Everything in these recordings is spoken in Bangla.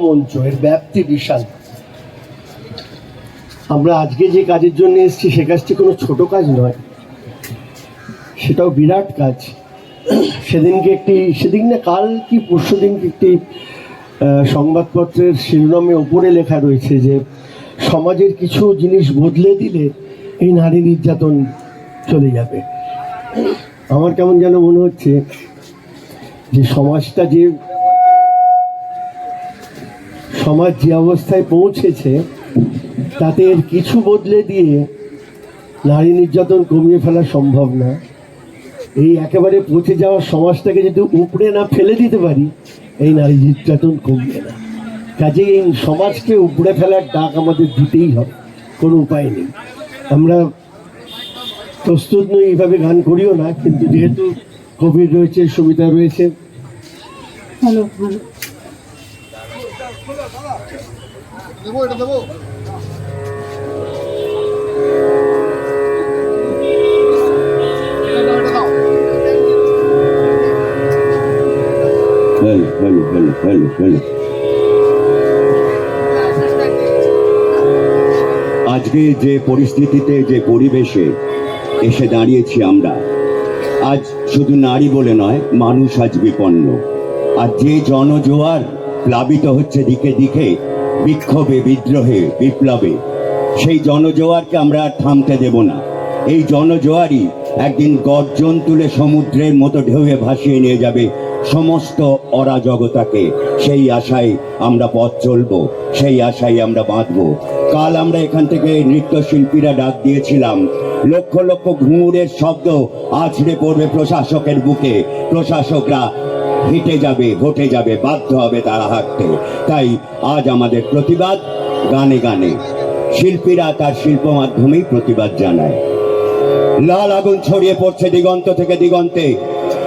মঞ্চ, এর ব্যাপ্তি বিশাল। আমরা আজকে যে কাজের জন্য এসেছি, সে কাজটি কোনো ছোট কাজ নয়। সেটাও বিরাট কাজ। সেদিনকে একটি, সেদিন না কাল কি পরশু দিনকে একটি সংবাদপত্রের শিরোনামে ওপরে লেখা রয়েছে যে, সমাজের কিছু জিনিস বদলে দিলে এই নারী নির্যাতন চলে যাবে। আমার কেমন যেন মনে হচ্ছে যে সমাজটা যে সমাজ যে অবস্থায় পৌঁছেছে, তাতে এর কিছু বদলে দিয়ে নারী নির্যাতন কমিয়ে ফেলা সম্ভব না। এই একেবারে পচে যাওয়া সমাজটাকে যদি উপড়ে না ফেলে দিতে পারি, এই নারী নির্যাতন কমবে না। কাজে এই সমাজকে উপড়ে ফেলার ডাক আমাদের দিতেই হবে, কোনো উপায় নেই। আমরা প্রস্তুত নই, এইভাবে গান করিও না, কিন্তু যেহেতু কোভিড রয়েছে, সুবিধা রয়েছে। দেবো, এটা দেবো। আজকে যে পরিস্থিতিতে, যে পরিবেশে এসে দাঁড়িয়েছি আমরা, আজ শুধু নারী বলে নয়, মানুষ আজ বিপন্ন। আর যে জনজোয়ার প্লাবিত হচ্ছে দিকে দিকে বিক্ষোভে, বিদ্রোহে, বিপ্লবে। সেই জনজোয়ারকে আমরা আর থামতে দেব না। এই জনজোয়ারই একদিন গর্জন তুলে সমুদ্রের মতো ঢেউয়ে ভাসিয়ে নিয়ে যাবে সমস্ত অরাজকতাকে। সেই আশায় আমরা পথ চলবো, সেই আশায় আমরা বাঁধবো। কাল আমরা এখান থেকে নৃত্যশিল্পীরা ডাক দিয়েছিলাম লক্ষ লক্ষ ঘুঙুরের শব্দ আছড়ে পড়বে প্রশাসকের বুকে। প্রশাসকরা হেঁটে যাবে হটে যাবে, বাধ্য হবে তারা হাঁটতে। তাই আজ আমাদের প্রতিবাদ গানে গানে। শিল্পীরা তার শিল্প মাধ্যমেই প্রতিবাদ জানায়। লাল আগুন ছড়িয়ে পড়ছে দিগন্ত থেকে দিগন্তে।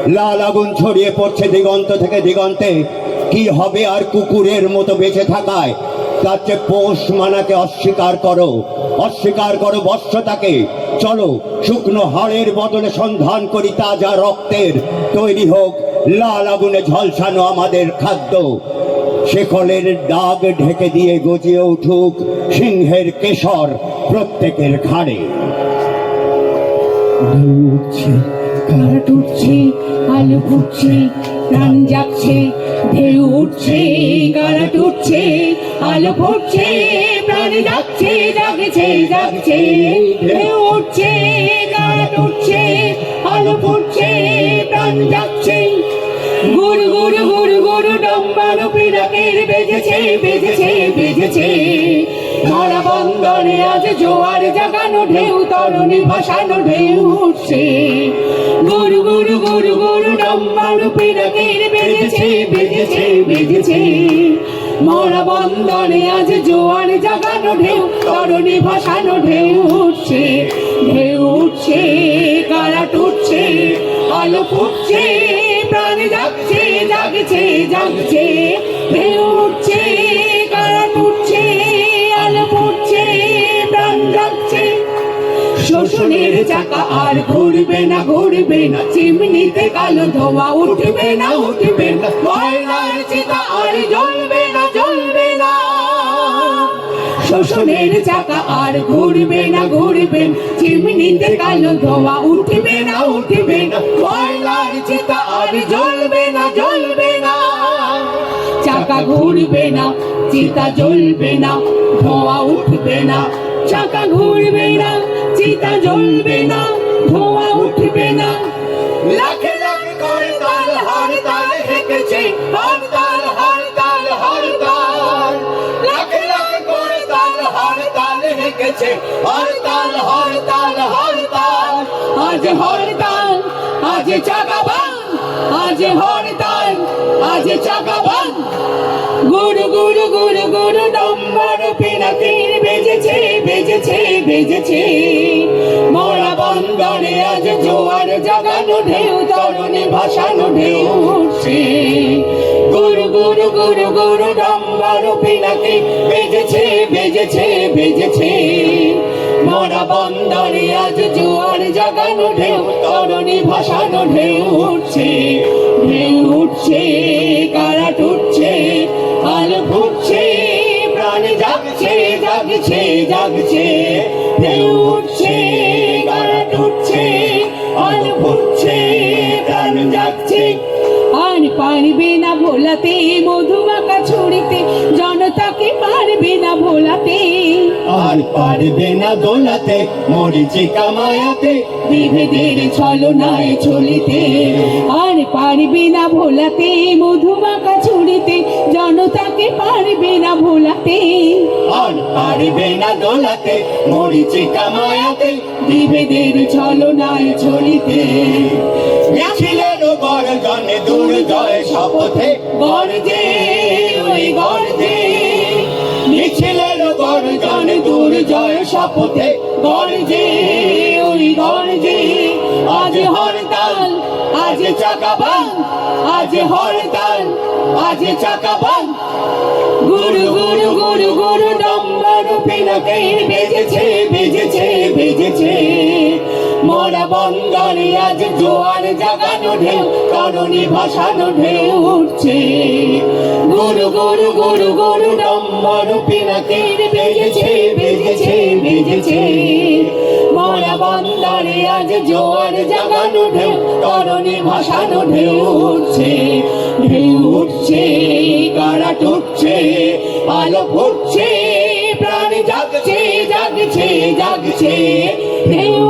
লাল আগুন ছড়িয়ে পড়ছে দিগন্ত থেকে দিগন্তে। কি হবে আর কুকুরের মতো বেঁচে থাকায়? তার চেয়ে পোষ মানাকে অস্বীকার করো অস্বীকার করো বর্ষতাকে চলো, শুকনো হাড়ের বদলে সন্ধান করি তাজা রক্তের। তৈরি হোক লাল আগুনে ঝলসানো আমাদের খাদ্য। শেকলের দাগ ঢেকে দিয়ে গজিয়ে উঠুক সিংহের কেশর প্রত্যেকের ঘাড়ে। উঠছে কারা আলো ফুটছে প্রাণ যাচ্ছে, ঢেউ উঠছে কারা টুটছে, আলো ফুটছে, প্রাণ যাচ্ছে, জাগছে জাগছে, ঢেউ উঠছে কারা টুটছে, আলো ফুটছে, প্রাণ যাচ্ছে। গুরু গুরু গুরু গুরু ডম্বানো পিনাকের বেজেছে বেজেছে বেজেছে। ধরা বন্দরে আজ জোয়ার জাগানো ঢেউ তরণী ভাসানো ঢেউ উঠছে। গুরু গুরু গুরু গুরু পিনাকের বেজেছে বেজেছে বেজেছে। মরা আজ জোয়ার জাগানো ঢেউ, তরণী ভাসানো ঢেউ উঠছে। ঢেউ উঠছে কারা টুটছে, আলো ফুটছে, প্রাণ যাচ্ছে জাগছে জাগছে। ঢেউ উঠছে শোষণের চাকা আর ঘুরবে না ঘুরবে না। চিমনিতে কালো ধোয়া, উঠবে না উঠবে না। ময়লার চিতা আর জ্বলবে না জ্বলবে না। শোষণের চাকা আর ঘুরবে না, ঘুরবে চিমনিতে কালো ধোয়া, উঠবে না উঠবে না। ময়লার চিতা আর জ্বলবে না জ্বলবে না। চাকা ঘুরবে না, চিতা জ্বলবে না। ধোঁয়া উঠবে না। চাকা ঘুরবে না চিতা জ্বলবে না, ধোঁয়া উঠবে না। লাখে লাখে করে তাল হর তাল হেঁকেছে হর তাল হর তাল হর তাল লাখে লাখে করে তাল হর তাল হেঁকেছে হর তাল হর তাল হর তাল আজ হর তাল আজ চাকা বান আজ হর তাল আজ চাকা বান গুরু গুরু গুরু গুরু, নম্বর পিনাকির বেজেছে বেজেছে বেজেছে। বন্দরে আজ জোয়ার জাগানো ঢেউ, তরুণে ভাসানো ঢেউ উঠছে। গুরু গুরু গুরু গুরু নম্বর পিনাকি বেজেছে বেজেছে বেজেছে। মোরা বন্দরে আজ জোয়ার জাগানো ঢেউ, তরুণী ভাসানো ঢেউ উঠছে। ঢেউ উঠছে কারা টুটছে আলো ফুটছে জাগছে জাগছে। ঢেউ উঠছে পারবে না ভোলাতে মধুমাখা ছড়িতে জনতাকে পারবে না ভোলাতে। আর পারবে না দোলাতে মরিচিকা মায়াতে বিভেদের ছলনায় চলিতে আর পারবে না ভোলাতে মধুমাখা ছড়িতে জনতাকে পারবে না ভোলাতে। আর পারবে না দোলাতে মরিচিকা মায়াতে বিভেদের ছলনায় চলিতে মিছিলের গর্জনে দুর্জয় শপথে গর্জে ওই গর্জে। মিছিলের গর্জনে দুর্জয় শপথে গর্জে ওই গর্জে। আজ হরতাল আজ চাকা বন্ধ আজ হরতাল আজ চাকা বন্ধ গুরু গুরু গুরু গুরু ডম্বর পিনাকে বেজেছে বেজেছে বেজেছে। মোরা বন্দরে আজ জোয়ার জাগানো ঢেউ করণি ভাসানো ঢেউ উঠছে। গুরু গুরু গুরু গুরু ডম্বর পিনাকে বেজেছে বেজেছে বেজেছে। মোরা বন্দরে আজ জোয়ার জাগানো ঢেউ করণি ভাসানো ঢেউ উঠছে। ঢেউ উঠছে গাড়া টুটছে আলো ফুটছে, প্রাণ জাগছে জাগছে জাগছে। ঢেউ